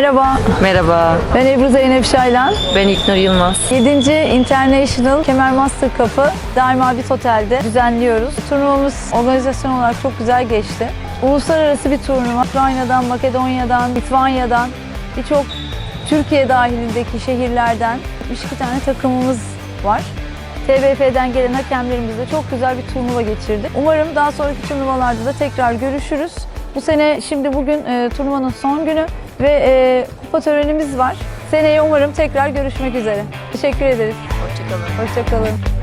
Merhaba, Merhaba, ben Ebru Zeynep Şaylan. ben İlknur Yılmaz. 7. International Kemer Master Cup'ı daima bir otelde düzenliyoruz. Turnuvamız organizasyon olarak çok güzel geçti. Uluslararası bir turnuva. Ukrayna'dan, Makedonya'dan, Litvanya'dan birçok Türkiye dahilindeki şehirlerden 72 tane takımımız var. TBF'den gelen hakemlerimizle çok güzel bir turnuva geçirdik. Umarım daha sonraki turnuvalarda da tekrar görüşürüz. Bu sene şimdi bugün e, turnuvanın son günü ve e, kupa törenimiz var. Seneye umarım tekrar görüşmek üzere. Teşekkür ederiz. Hoşçakalın. Hoşçakalın.